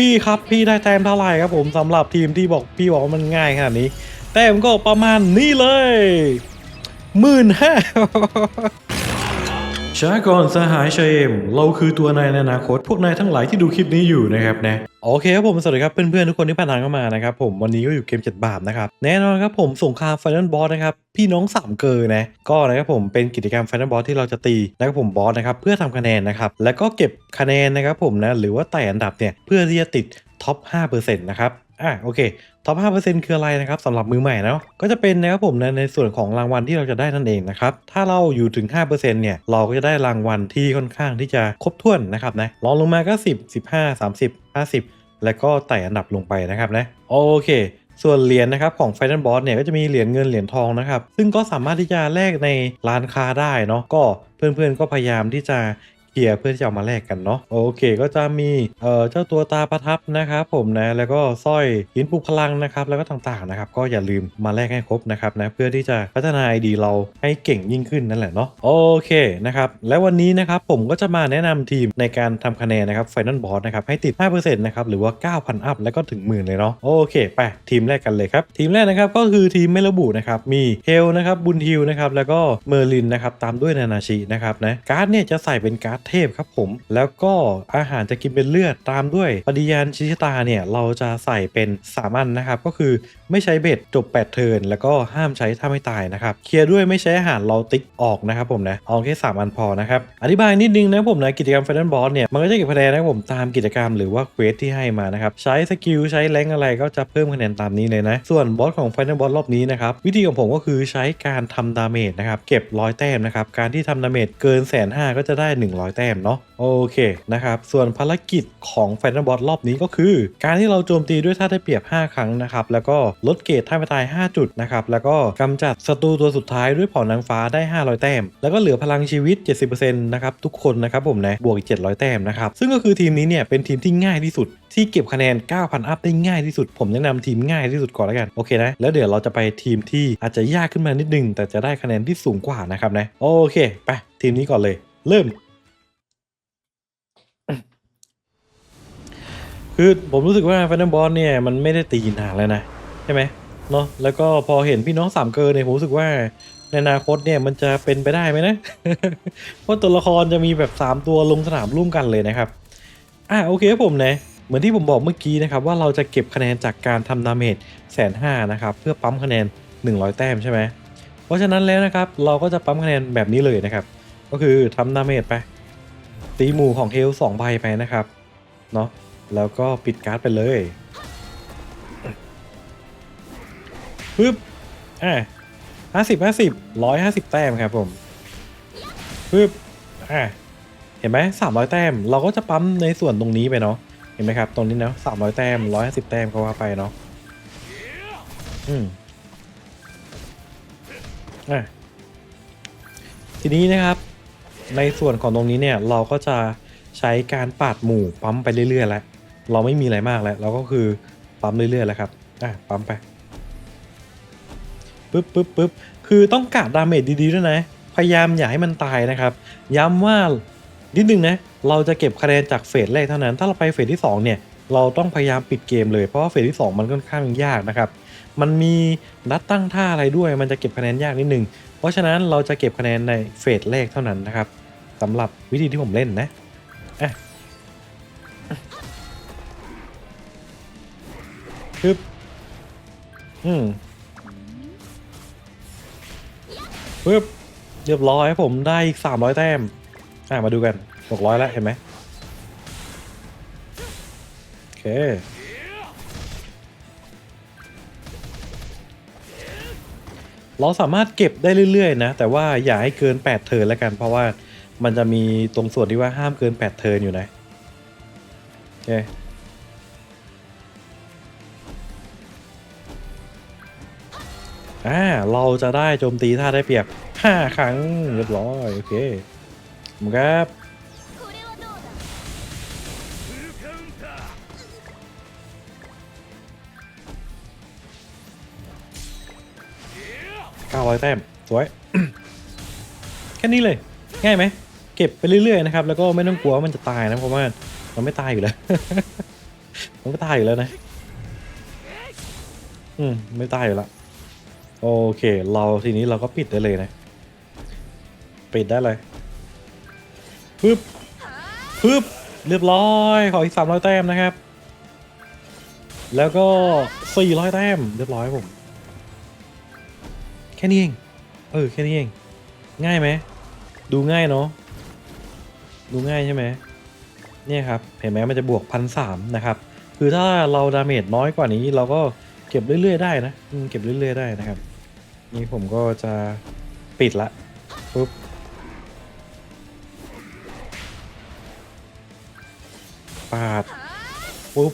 พี่ครับพี่ได้แต้มเท่าไหร่ครับผมสำหรับทีมที่บอกพี่บอกว่ามันง่ายขนาดนี้ แต้มก็ประมาณนี้เลยหมื่นห้า ช้าก่อนสหายเชมเราคือตัวนายในอนาคต พวกนายทั้งหลายที่ดูคลิปนี้อยู่นะครับนะโอเคครับผมสวัสดีครับเพื่อนๆทุกคนที่ผ่านทางเข้ามานะครับผมวันนี้ก็อยู่เกมเจ็ดบาปนะครับแน่นอนครับผมสงครามไฟนอลบอสนะครับพี่น้องสามเกอร์นะก็นะครับผมเป็นกิจกรรมไฟนอลบอสที่เราจะตีนะครับผมบอสนะครับเพื่อทำคะแนนนะครับแล้วก็เก็บคะแนนนะครับผมนะหรือว่าไต่อันดับเนี่ยเพื่อที่จะติดท็อป5%นะครับ อะโอเคท็อป5%คืออะไรนะครับสำหรับมือใหม่เนาะก็จะเป็นนะครับผมในในส่วนของรางวัลที่เราจะได้นั่นเองนะครับถ้าเราอยู่ถึง5%เนี่ยเราก็จะได้รางวัลที่ค่อนข้างที่จะครบถ้วนนะครับนะรองลงมาก็ 10 15 30 50 แล้วก็ไต่อันดับลงไปนะครับนะโอเคส่วนเหรียญนะครับของ Final Boss เนี่ยก็จะมีเหรียญเงินเหรียญทองนะครับซึ่งก็สามารถที่จะแลกในร้านค้าได้เนาะก็เพื่อนๆก็พยายามที่จะ เคลียร์เพื่อที่จะเอามาแลกกันเนาะโอเคก็จะมีเอ่อเจ้าตัวตาประทับนะครับผมนะแล้วก็สร้อยหินปลุกพลังนะครับแล้วก็ต่างๆนะครับก็อย่าลืมมาแลกให้ครบนะครับนะเพื่อที่จะพัฒนาไอดีเราให้เก่งยิ่งขึ้นนั่นแหละเนาะโอเคนะครับและวันนี้นะครับผมก็จะมาแนะนำทีมในการทำคะแนนนะครับ Final Boss นะครับให้ติด 5%นะครับหรือว่า 9,000 อัพแล้วก็ถึงหมื่นเลยเนาะโอเคไปทีมแรกกันเลยครับทีมแรกนะครับก็คือทีมไม่ระบุนะครับมีเฮลนะครับบุญฮิวนะครับแล้วก็เมอร์ลินนะครับตามด้วยนานาชินะครับนะการ์ดเนี่ยจะใส่เป็นการ์ดเทพครับผม แล้วก็อาหารจะกินเป็นเลือดตามด้วยปฏิญาณชิชตาเนี่ยเราจะใส่เป็นสามัญนะครับ ก็คือไม่ใช้เบ็ดจบ 8 เทินแล้วก็ห้ามใช้ถ้าไม่ตายนะครับ เคลียร์ด้วยไม่ใช้อาหารเราติ๊กออกนะครับผมนะเอาแค่3อันพอนะครับอธิบายนิดนึงนะผมนะกิจกรรม Final Boss เนี่ยมันก็จะเก็บคะแนนนะผมตามกิจกรรมหรือว่าเควสที่ให้มานะครับใช้สกิลใช้แรงอะไรก็จะเพิ่มคะแนนตามนี้เลยนะ ส่วนบอสของ Final Boss รอบนี้นะครับวิธีของผมก็คือใช้การทำดาเมจนะครับเก็บร้อยแต้มนะครับการที่ทำดาเมจเกินแสนห้าก็จะได้ 100แต้มเนาะโอเคนะครับส่วนภารกิจของ Final Boss รอบนี้ก็คือ การที่เราโจมตีด้วยท่าได้เปรียบ 5 ครั้งนะครับแล้วก็ลดเกรดท่าไม่ตาย 5 จุดนะครับแล้วก็กำจัดศัตรูตัวสุดท้ายด้วยผ่านางฟ้าได้ 500 แต้ม แล้วก็เหลือพลังชีวิต 70%นะครับทุกคนนะครับผมนะบวกอีก700 แต้มนะครับซึ่งก็คือทีมนี้เนี่ยเป็นทีมที่ง่ายที่สุดที่เก็บคะแนน 9,000 อัพได้ง่ายที่สุด ผมแนะนำทีมง่ายที่สุดก่อนแล้วกัน โอเคนะ แล้วเดี๋ยวเราจะไปทีมที่อาจจะยากขึ้นมานิดนึง แต่จะได้คะแนนที่สูงกว่านะครับนะ โอเค ไป ทีมนี้ก่อนเลย เริ่ม คือผมรู้สึกว่า f ฟนบอลเนี่ยมันไม่ได้ตีนานแล้วนะใช่ไหมเนาะแล้วก็พอเห็นพี่น้องสามเกินเนี่ยผมรู้สึกว่าในอนาคตเนี่ยมันจะเป็นไปได้ไหมนะเพราะตัวละครจะมีแบบ 3 ตัวลงสนามร่วมกันเลยนะครับอะโอเคครับผมนะเหมือนที่ผมบอกเมื่อกี้นะครับว่าเราจะเก็บคะแนนจากการทำดาเมจแสนห้านะครับเพื่อปั๊มคะแนน 100 แต้มใช่ไหมเพราะฉะนั้นแล้วนะครับเราก็จะปั๊มคะแนนแบบนี้เลยนะครับ ก็คือทำดาเมจไป ตีหมู่ของเฮลสองใบไปนะครับเนาะ แล้วก็ปิดการ์ดไปเลยปึ๊บอะห้าสิบห้าสิบร้อยห้าสิบแต้มครับผมปึ๊บอะเห็นไหมสามร้อยแต้ม เราก็จะปั๊มในส่วนตรงนี้ไปเนาะเห็นไหมครับ ตรงนี้เนาะสามร้อยแต้มร้อยห้าสิบแต้มก็ว่าไปเนาะอืมอะทีนี้นะครับ ในส่วนของตรงนี้เนี่ยเราก็จะใช้การปาดหมู่ปั๊มไปเรื่อยๆแล้ว เราไม่มีอะไรมากแล้ว เราก็คือปั๊มเรื่อยๆแล้วครับอะปั๊มไปปึ๊บปึ๊บปึ๊บคือต้องกะดาเมจดีๆด้วยนะ พยายามอย่าให้มันตายนะครับ ย้ำว่านิดนึงนะ เราจะเก็บคะแนนจากเฟสแรกเท่านั้น ถ้าเราไปเฟสที่2เนี่ย เราต้องพยายามปิดเกมเลย เพราะว่าเฟสที่ 2 มันค่อนข้างยากนะครับ มันมีนัดตั้งท่าอะไรด้วย มันจะเก็บคะแนนยากนิดนึง เพราะฉะนั้นเราจะเก็บคะแนนในเฟสแรกเท่านั้นนะครับสำหรับวิธีที่ผมเล่นนะ ปึ๊บอืมปึ๊บเรียบร้อยครับผมได้อีก300แต้ม อะมาดูกัน600แล้วเห็นไหมโอเคเราสามารถเก็บได้เรื่อยๆ นะ แต่ว่าอย่าให้เกิน 8 เทิร์นแล้วกัน เพราะว่ามันจะมีตรงส่วนที่ว่าห้ามเกิน 8 เทิร์นอยู่นะโอเค อ่าเราจะได้โจมตีท่าได้เปรียบ 5 ครั้งเรียบร้อยโอเคมาครับเก้าร้อยแต้มสวย แค่นี้เลย ง่ายไหม เก็บไปเรื่อยๆนะครับ แล้วก็ไม่ต้องกลัวว่ามันจะตายนะเพราะว่ามันไม่ตายอยู่แล้ว มันไม่ตายอยู่แล้วนะ อืม ไม่ตายอยู่แล้ว โอเค เราทีนี้เราก็ปิดได้เลยนะ ปิดได้เลยปึ๊บปึ๊บเรียบร้อยขออีกสามร้อยแต้มนะครับ แล้วก็สี่ร้อยแต้มเรียบร้อยผมแค่นี้เองเออแค่นี้เอง ง่ายไหมดูง่ายเนาะดูง่ายใช่ไหมเนี่ยครับเห็นไหมมันจะบวกพันสามนะครับ คือถ้าเราดาเมจน้อยกว่านี้เราก็เก็บเรื่อยๆได้นะเก็บเรื่อยๆได้นะครับ นี่ผมก็จะปิดละปุ๊บปาดปุ๊บ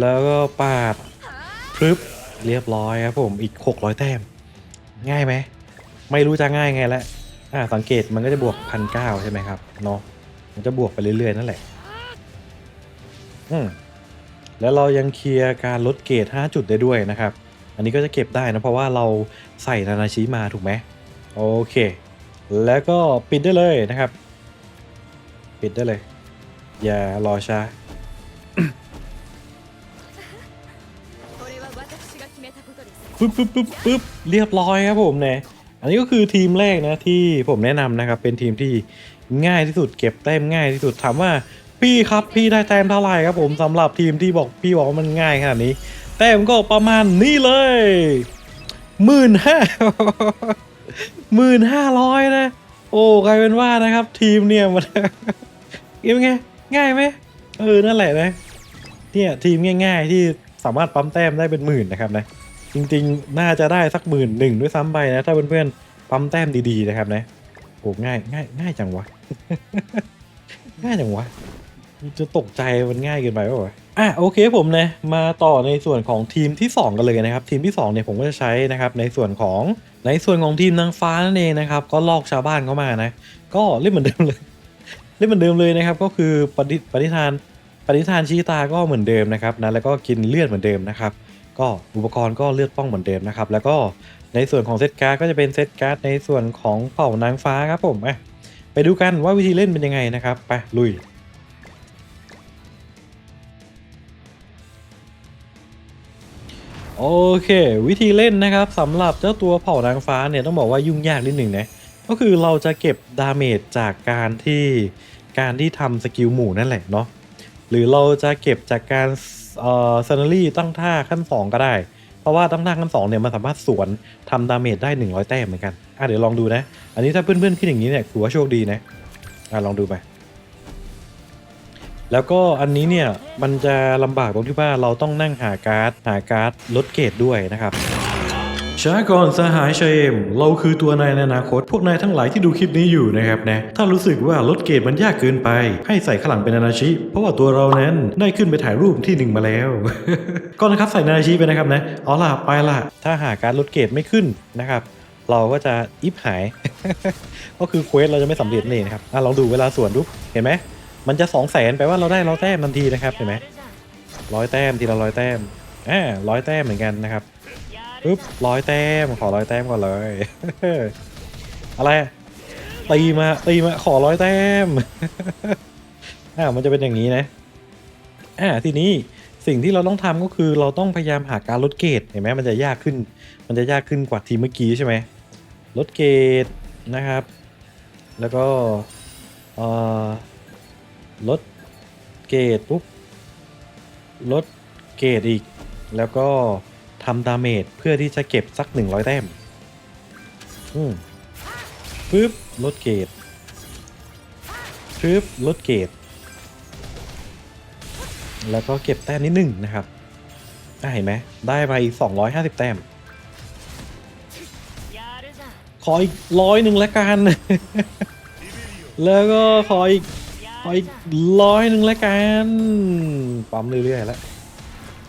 แล้วก็ปาดพรึบเรียบร้อยครับผมอีก 600 แต้ม ง่ายไหม ไม่รู้จะง่ายไงแล้วอ่าสังเกตมันก็จะบวกพันเก้าใช่ไหมครับเนาะมันจะบวกไปเรื่อย ๆ นั่นแหละ อืมแล้วเรายังเคลียร์การลดเกรด5จุดได้ด้วยนะครับ อันนี้ก็จะเก็บได้นะ เพราะว่าเราใส่นานาชิมาถูกไหมโอเค แล้วก็ปิดได้เลยนะครับ ปิดได้เลย อย่ารอช้าปึ๊บปึ๊บปึ๊บปึ๊บเรียบร้อยครับผมเนี่ยอันนี้ก็คือทีมแรกนะที่ผมแนะนำนะครับ เป็นทีมที่ง่ายที่สุดเก็บแต้มง่ายที่สุดถามว่าพี่ครับพี่ได้แต้มเท่าไหร่ครับผมสำหรับทีมที่บอกพี่บอกว่ามันง่ายขนาดนี้ แต้มก็ประมาณนี้เลยหมื่นห้าหมื่นห้าร้อยนะ โอ้กลายเป็นว่านะครับ ทีมเนี่ยมันยังไงง่ายไหมเออนั่นแหละนะเนี่ยทีมง่าย ๆ ที่สามารถปั๊มแต้มได้เป็นหมื่นนะครับนะจริงๆ น่าจะได้สักหมื่นหนึ่งด้วยซ้ำไปนะ ถ้าเพื่อนๆปั๊มแต้มดีๆนะครับนะโอ้ง่ายง่ายง่ายจังวะง่ายจังวะ จะตกใจมันง่ายเกินไปป่าวะอะโอเคผมนะมาต่อในส่วนของทีมที่ 2 กันเลยนะครับ ทีมที่2เนี่ยผมก็จะใช้นะครับในส่วนของในส่วนของทีมนางฟ้านั่นเองนะครับ ก็ลอกชาวบ้านเข้ามานะ ก็เล่นเหมือนเดิมเลย เล่นเหมือนเดิมเลยนะครับ ก็คือปฏิปฏิทานปฏิทานชีตาก็เหมือนเดิมนะครับนะแล้วก็กินเลือดเหมือนเดิมนะครับ ก็อุปกรณ์ก็เลือดป้องเหมือนเดิมนะครับ แล้วก็ในส่วนของเซตการ์ดก็จะเป็นเซตการ์ดในส่วนของเผ่านางฟ้าครับผมไปดูกันว่าวิธีเล่นเป็นยังไงนะครับไปลุย โอเค วิธีเล่นนะครับสำหรับเจ้าตัวเผ่านางฟ้าเนี่ยต้องบอกว่ายุ่งยากนิดหนึ่งนะก็คือเราจะเก็บดาเมจจากการที่การที่ทำสกิลหมู่นั่นแหละเนาะหรือเราจะเก็บจากการเอ่อซันนารีตั้งท่าขั้น 2 ก็ได้ เพราะว่าตั้งท่าขั้น2เนี่ยมันสามารถสวนทำดาเมจได้ 100 แต้มเหมือนกันอะเดี๋ยวลองดูนะ อันนี้ถ้าเพื่อนๆคิดอย่างนี้เนี่ยถือว่าโชคดีนะอะลองดูไป แล้วก็อันนี้เนี่ยมันจะลำบากตรงที่ว่าเราต้องนั่งหาการ์ดหาการ์ดลดเกรดด้วยนะครับช้าก่อนสหายเชมเราคือตัวนายในอนาคต พวกนายทั้งหลายที่ดูคลิปนี้อยู่นะครับนะ ถ้ารู้สึกว่าลดเกรดมันยากเกินไป ให้ใส่ข้างหลังเป็นนานาชิ เพราะว่าตัวเรานั้นได้ขึ้นไปถ่ายรูปที่หนึ่งมาแล้ว ก็นะครับใส่นานาชิไปนะครับนะ เอาล่ะไปล่ะ ถ้าหาการดลดเกรดไม่ขึ้นนะครับ เราก็จะอิฟหาย ก็คือเควสเราจะไม่สำเร็จนั่นเองนะครับอะลองดูเวลาส่วนดู เห็นไหม มันจะสองแสนแปลว่าเราได้ร้อยแต้มทันทีนะครับเห็นไหมร้อยแต้มทีละร้อยแต้มอ่าร้อยแต้มเหมือนกันนะครับปึ๊บร้อยแต้มขอร้อยแต้มก่อนเลย อะไรตีมาตีมาขอร้อยแต้มอ่ามันจะเป็นอย่างนี้นะอ่าทีนี้สิ่งที่เราต้องทำก็คือเราต้องพยายามหาการลดเกรดเห็นไหมมันจะยากขึ้น มันจะยากขึ้นกว่าทีเมื่อกี้ใช่ไหมลดเกรดนะครับ แล้วก็เอ่อ ลดเกรดปุ๊บลดเกรดอีก แล้วก็ทำดาเมจเพื่อที่จะเก็บสัก 100 แต้มอืมปึ๊บลดเกรดปึ๊บลดเกรดแล้วก็เก็บแต้มนิดหนึ่งนะครับเห็นไหมได้ไปอีก 250 แต้ม ขออีกร้อยหนึ่งแล้วกัน แล้วก็ขออีก ขออีกร้อยหนึ่งแล้วกันปั๊มเรื่อยๆแล้ว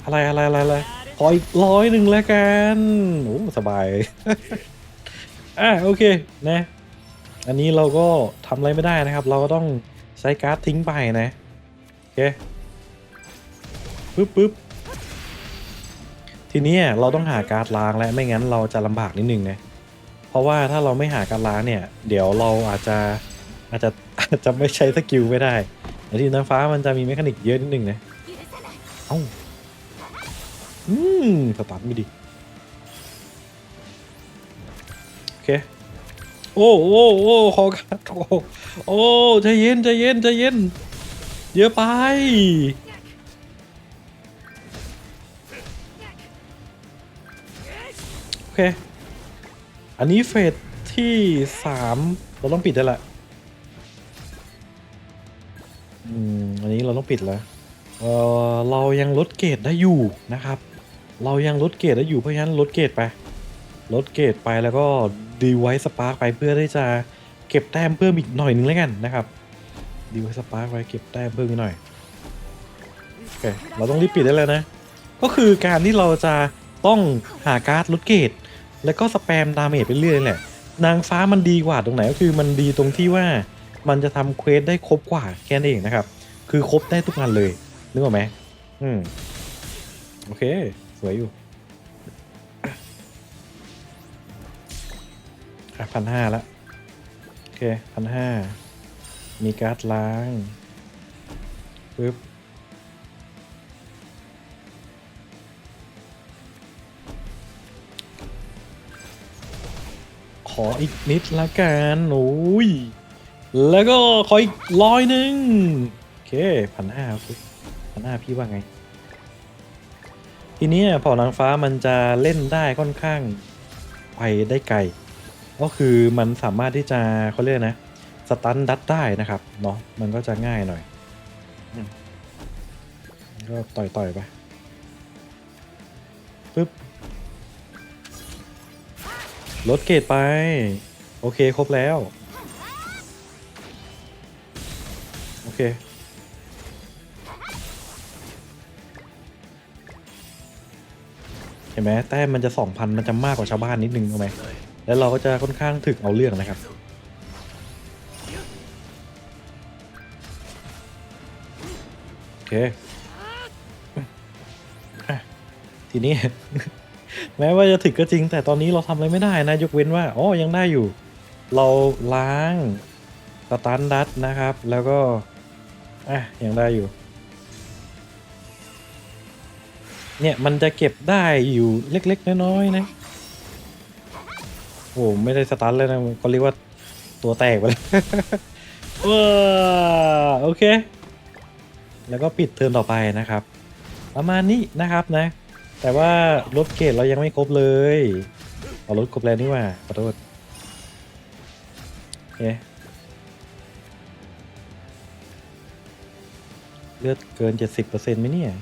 อะไรอะไรอะไรอะไรขออีกร้อยหนึ่งแล้วกันโอ้สบาย อะโอเคนะ อันนี้เราก็ทำอะไรไม่ได้นะครับ เราก็ต้องใช้การ์ดทิ้งไปนะ โอเคปึ๊บปึ๊บทีนี้เราต้องหาการ์ดล้างแล้วไม่งั้นเราจะลำบากนิดนึงนะ เพราะว่าถ้าเราไม่หาการ์ดล้างเนี่ย เดี๋ยวเราอาจจะอาจจะ จะไม่ใช้สกิลไม่ได้แต่ที่น้ำฟ้ามันจะมีแมคานิกเยอะนิดนึงนะ เอ้า อืมสตาร์ทไม่ดี โอเค โอ้โอ้โอ้ขอกัดโอ้โอ้ใจเย็นใจเย็นใจเย็น เยอะไป โอเค อันนี้เฟสที่สามเราต้องปิดได้แหละ อืมอันนี้เราต้องปิดแล้วเออเรายังลดเกรดได้อยู่นะครับ เรายังลดเกรดได้อยู่เพราะฉะนั้นลดเกรดไป ลดเกรดไปแล้วก็ดีไวสปาร์กไปเพื่อที่จะเก็บแต้มเพิ่มอีกหน่อยนึงแล้วกันนะครับ ดีไวสปาร์กไปเก็บแต้มเพิ่มอีกหน่อยโอเคเราต้องรีบปิดได้แล้วนะ ก็คือการที่เราจะต้องหาการ์ดลดเกรดแล้วก็สแปมดาเมจไปเรื่อยแหละนางฟ้ามันดีกว่าตรงไหนก็คือมันดีตรงที่ว่า มันจะทำเควสได้ครบกว่าแค่นั้นเองนะครับ คือครบได้ทุกงานเลยนึกออกไหมอืมโอเค สวยอยู่พันห้าละโอเคพันห้ามีการ์ดล้างปึ๊บขออีกนิดละกันโอ้ย แล้วก็ขออีกร้อยหนึ่งโอเคพันห้าโอเคพันห้าพี่ว่าไง ทีเนี้ยพอนางฟ้ามันจะเล่นได้ค่อนข้างไปได้ไกล ก็คือมันสามารถที่จะเขาเรียกนะสตันดัดได้นะครับเนาะมันก็จะง่ายหน่อยก็ต่อยต่อยไปปึ๊บลดเกรดไป โอเคครบแล้ว เคเห็นไหมแต้มมันจะสองพันมันจะมากกว่าชาวบ้านนิดนึงถูกไหมแล้วเราก็จะค่อนข้างถึกเอาเรื่องนะครับโอเคทีนี้ แม้ว่าจะถึกก็จริง แต่ตอนนี้เราทำอะไรไม่ได้นะ ยกเว้นว่าอ๋อยังได้อยู่ เราล้างสตันดัตนะครับ แล้วก็ อะยังได้อยู่ เนี่ยมันจะเก็บได้อยู่เล็ก ๆ น้อยๆนะโอ้ไม่ได้สตันเลยนะก็เรียกว่าตัวแตกไปเลยว้าโอเค แล้วก็ปิดเทิร์นต่อไปนะครับ ประมาณนี้นะครับนะ แต่ว่าลดเกรดเรายังไม่ครบเลยเอาลดครบแล้วนี่ว่าขอโทษโอเเลือดเกิน 70%ไหมเนี่ย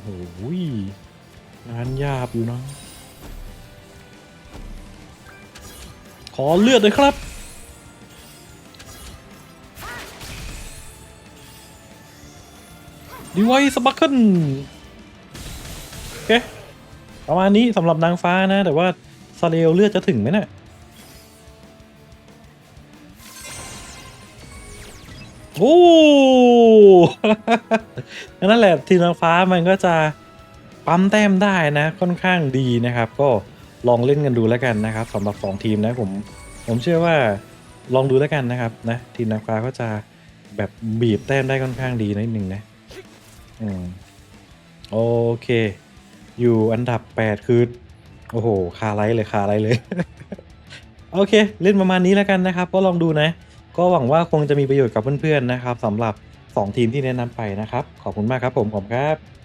โอ้หยงานยาบอยู่นะ ขอเลือดเลยครับ ดีไวสบัคเกิลโอเคประมาณนี้สำหรับนางฟ้านะ แต่ว่าซาเรลเลือดจะถึงไหมเนะี่ย โอ้นั่นแหละทีมนางฟ้ามันก็จะปั๊มแต้มได้นะค่อนข้างดีนะครับ ก็ลองเล่นกันดูแล้วกันนะครับสำหรับ 2 ทีมนะผมผมเชื่อว่าลองดูแล้วกันนะครับนะทีมนางฟ้าก็จะแบบบีบแต้มได้ค่อนข้างดีนิดนึงนะอืมโอเค อยู่อันดับ 8 คือ โอ้โห คาไลท์เลยคาไลท์เลย โอเค เล่นประมาณนี้แล้วกันนะครับ ก็ลองดูนะ ก็หวังว่าคงจะมีประโยชน์กับเพื่อนๆนะครับสำหรับ 2 ทีมที่แนะนำไปนะครับ ขอบคุณมากครับผมขอบครับ